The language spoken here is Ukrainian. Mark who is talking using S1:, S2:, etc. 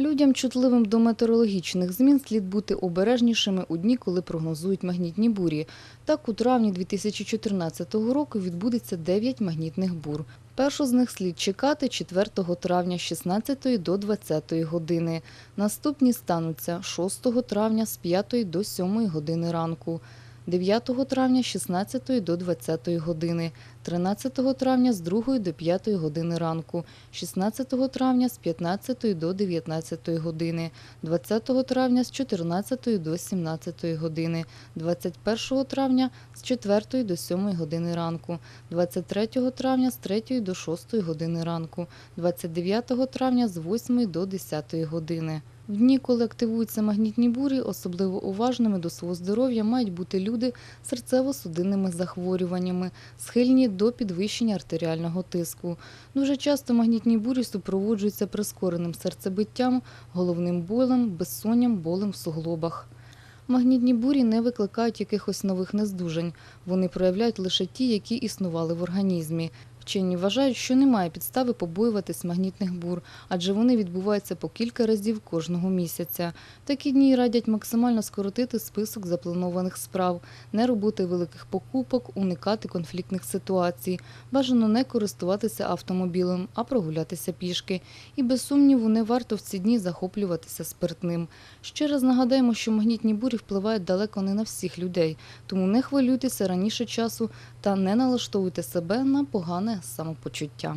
S1: Людям, чутливим до метеорологічних змін, слід бути обережнішими у дні, коли прогнозують магнітні бурі. Так, у травні 2014 року відбудеться 9 магнітних бур. Першу з них слід чекати 4 травня з 16 до 20 години. Наступні стануться 6 травня з 5 до 7 години ранку. 9 травня з 16 до 20 години, 13 травня з 2 до 5 години ранку, 16 травня з 15 до 19 години, 20 травня з 14 до 17 години, 21 травня з 4 до 7 години ранку, 23 травня з 3 до 6 години ранку, 29 травня з 8 до 10 години. В дні, коли активуються магнітні бурі, особливо уважними до свого здоров'я мають бути люди з серцево-судинними захворюваннями, схильні до підвищення артеріального тиску. Дуже часто магнітні бурі супроводжуються прискореним серцебиттям, головним болем, безсонням, болем в суглобах. Магнітні бурі не викликають якихось нових нездужань. Вони проявляють лише ті, які існували в організмі. Вчені вважають, що немає підстави побоюватись магнітних бур, адже вони відбуваються по кілька разів кожного місяця. Такі дні радять максимально скоротити список запланованих справ, не робити великих покупок, уникати конфліктних ситуацій. Бажано не користуватися автомобілем, а прогулятися пішки. І без сумніву не варто в ці дні захоплюватися спиртним. Ще раз нагадаємо, що магнітні бурі впливають далеко не на всіх людей, тому не хвилюйтеся раніше часу та не налаштовуйте себе на погане самопочуття.